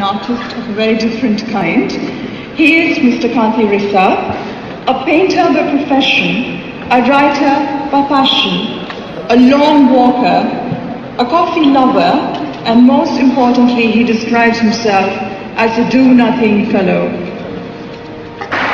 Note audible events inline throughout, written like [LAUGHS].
an artist of a very different kind. He is Mr. Kanti Rissa, a painter by profession, a writer by passion, a long walker, a coffee lover, and most importantly, he describes himself as a do-nothing fellow.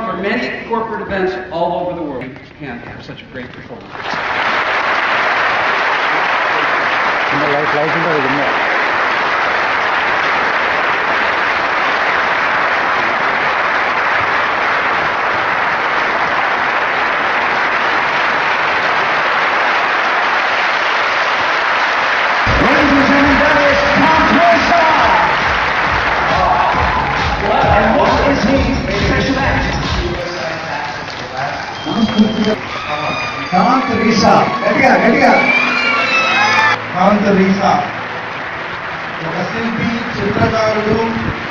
for many corporate events all over the world. Japan have such a great performance. Kanth రీసా గట్టిగా గట్టిగా కాంత్ రీసా ఒక శిల్పి చిత్రకారుడు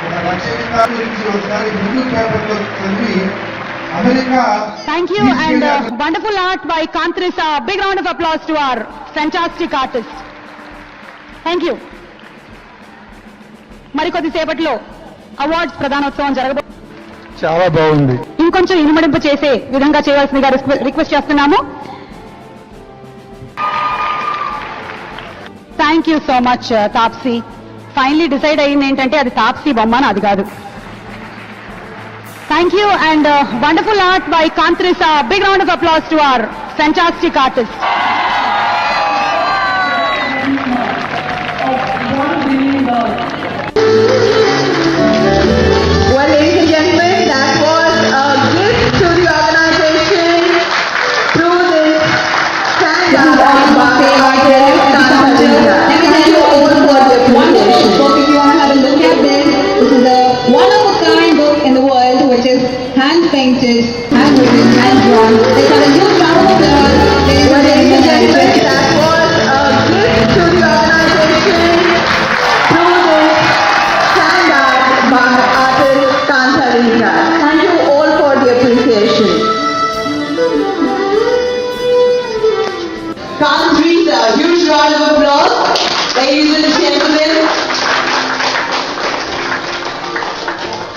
ఒక రచయిత గురించి ఒకసారి ముందు పేపర్లో చదివి Thank you and uh, wonderful art by Kantrisa. Big round of applause to our fantastic artist. Thank you. మరికొద్ది సేపట్లో అవార్డ్స్ ప్రధానోత్సవం జరగబో చాలా బాగుంది. ఇంకొంచెం ఇనుమడింపు చేసే విధంగా చేయవలసిందిగా రిక్వెస్ట్ చేస్తున్నాము. Thank you so much Taapsee finally decide అయింది ఏంటంటే అది తాప్సీ బొమ్మ నాది కాదు. Thank you and wonderful art by కాంత్రిసా big round of applause to our fantastic artist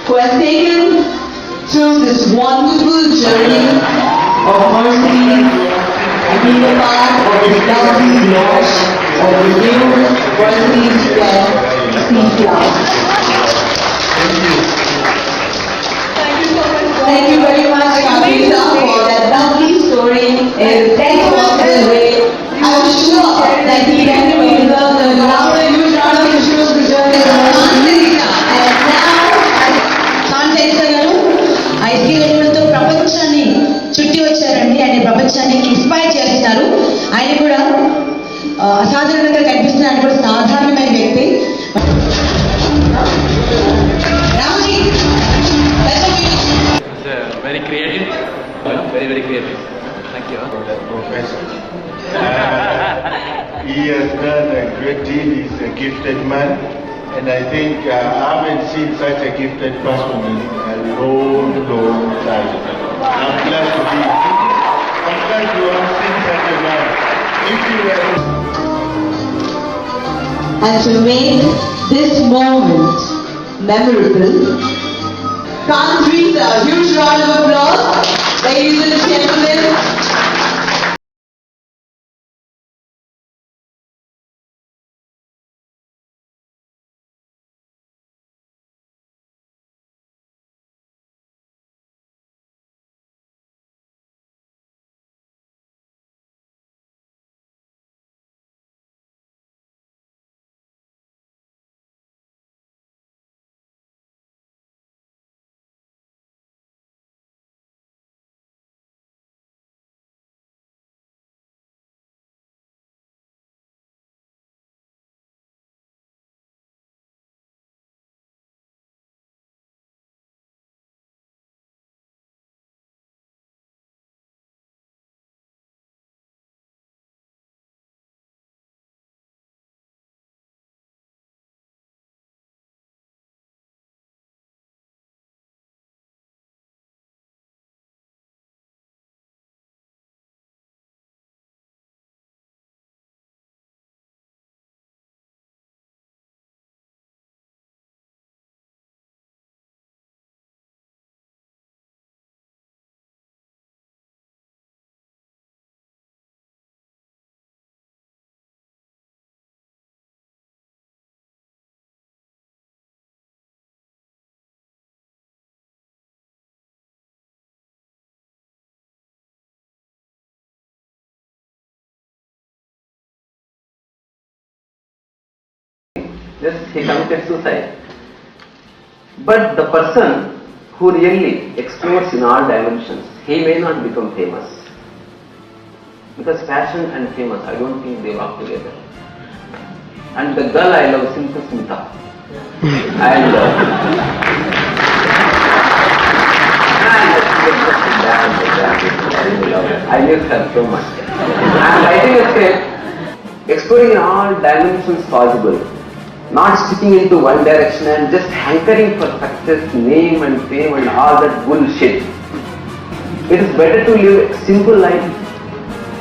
who has taken through this wonderful journey of mercy and being a part of this lovely launch of the new Varsity Square Sea Club. అసాధారణంగా కనిపిస్తున్న ఆయన కూడా సాధారణమైన వ్యక్తి Ramaji let's meet. It's uh, very creative. Yeah, very, very creative. Thank you. that professor. Uh, he has done a great deal. He's a gifted man. And I think uh, I haven't seen such a gifted person in a long, long time. I'm glad to be I'm glad to have seen such a man. If you were and to make this moment memorable. Countries, a huge round of applause. Ladies and gentlemen, just he committed suicide. But the person who really explores in all dimensions, he may not become famous. Because passion and famous, I don't think they walk together. And the girl I love, Simple Smita. [LAUGHS] and uh, I miss her so much. And I think it's a, exploring in all dimensions possible, not sticking into one direction and just hankering for success, name and fame and all that bullshit. It is better to live a simple life.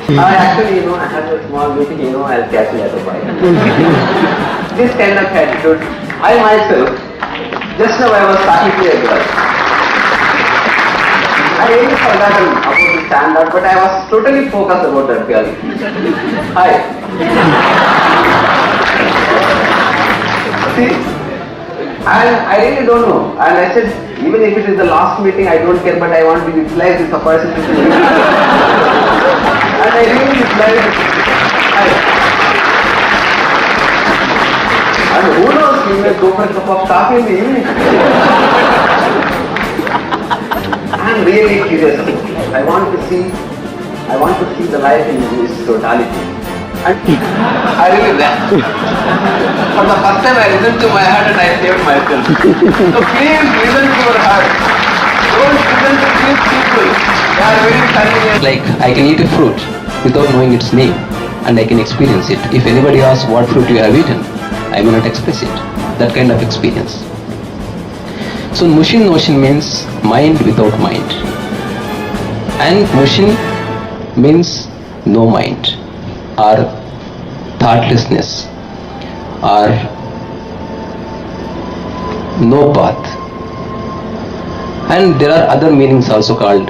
Hmm. I actually, you know, I have a small meeting, you know, I'll catch you later, [LAUGHS] bye. this kind of attitude, I myself, just now I was talking to a girl. I really forgotten about the stand-up, but I was totally focused about that girl. Hi. And I really don't know. And I said, even if it is the last meeting, I don't care, but I want to utilize this opportunity. And I really utilized. And who knows, we may go for a cup of coffee in the evening. I'm really curious. I want to see, I want to see the life in its totality. I really that. For the first time I listened to my heart and I saved myself. So please listen to your heart. Don't listen to these people. They are very cunning. Like I can eat a fruit without knowing its name and I can experience it. If anybody asks what fruit you have eaten, I may not express it. That kind of experience. So Mushin notion means mind without mind. And Mushin means no mind or thoughtlessness or no path. And there are other meanings also called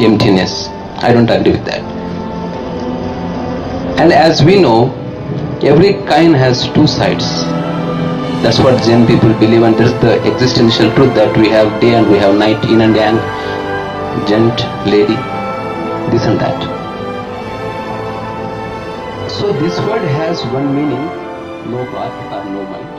emptiness. I don't agree with that. And as we know, every kind has two sides. That's what Zen people believe, and that's the existential truth that we have day and we have night, yin and yang, gent, lady, this and that. This word has one meaning, no path or no mind.